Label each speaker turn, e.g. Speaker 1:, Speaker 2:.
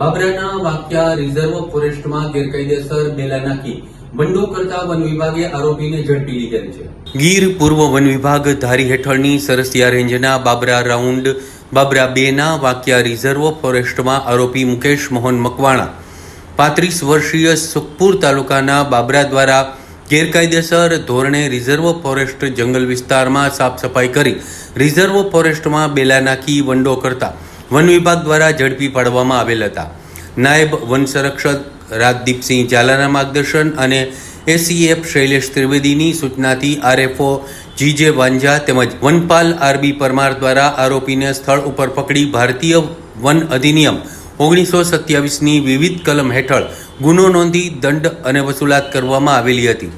Speaker 1: બાબરાના વાક્યા reserve ફોરેસ્ટમાં ગેરકાયદેસર બેલા નાખી કરતા વન આરોપીને ઝડપી લીધેલ છે. ગીર પૂર્વ વન વિભાગ ધારી હેઠળની સરસિયા રેન્જના બાબરા રાઉન્ડ બાબરા બેના વાક્યા રિઝર્વ ફોરેસ્ટમાં આરોપી મુકેશ મોહન મકવાણા પાંત્રીસ વર્ષીય સુખપુર તાલુકાના બાબરા દ્વારા ગેરકાયદેસર ધોરણે રિઝર્વ ફોરેસ્ટ જંગલ વિસ્તારમાં સાફ સફાઈ કરી રિઝર્વ ફોરેસ્ટમાં બેલા નાખી વંડો કરતા વન વિભાગ દ્વારા ઝડપી પાડવામાં આવેલ હતા. નાયબ વન સંરક્ષક રાજદીપસિંહ ઝાલાના માર્ગદર્શન અને એસીએફ શૈલેષ ત્રિવેદીની સૂચનાથી આરએફઓ જીજે વાંઝા તેમજ વનપાલ આરબી પરમાર દ્વારા આરોપીને સ્થળ ઉપર પકડી ભારતીય વન અધિનિયમ ઓગણીસો સત્યાવીસની વિવિધ કલમ હેઠળ ગુનો નોંધી દંડ અને વસૂલાત કરવામાં આવેલી હતી.